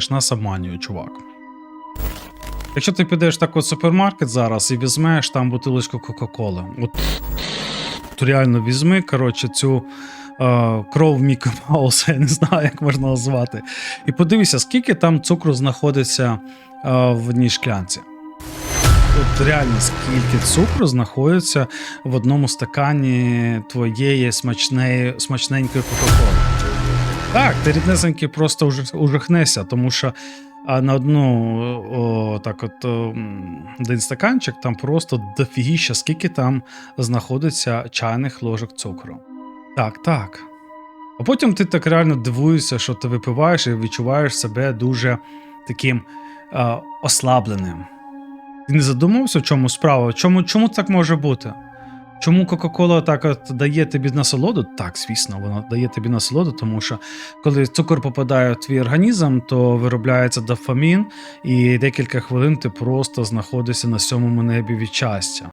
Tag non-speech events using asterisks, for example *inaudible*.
знаєш, нас обманює, чувак. Якщо ти підеш так от супермаркет зараз і візьмеш там бутилочку Кока-Коли, от, от реально візьми, коротше, цю е, кров Мікі Мауса, *laughs* я не знаю, як можна назвати. І подивися, скільки там цукру знаходиться е, в одній шклянці. От реально скільки цукру знаходиться в одному стакані твоєї смачної, смачненької Кока-Коли. Так, ти ріднесенький просто уж- ужахнешся, тому що а на одну о, так от о, один стаканчик там просто дофігіща, скільки там знаходиться чайних ложок цукру. Так, так. А потім ти так реально дивуєшся, що ти випиваєш і відчуваєш себе дуже таким е, ослабленим. Ти не задумався, в чому справа? Чому, чому так може бути? Чому Кока-Кола так от дає тобі насолоду? Так, звісно, вона дає тобі насолоду, тому що коли цукор попадає в твій організм, то виробляється дофамін, і декілька хвилин ти просто знаходишся на сьомому небі від щастя.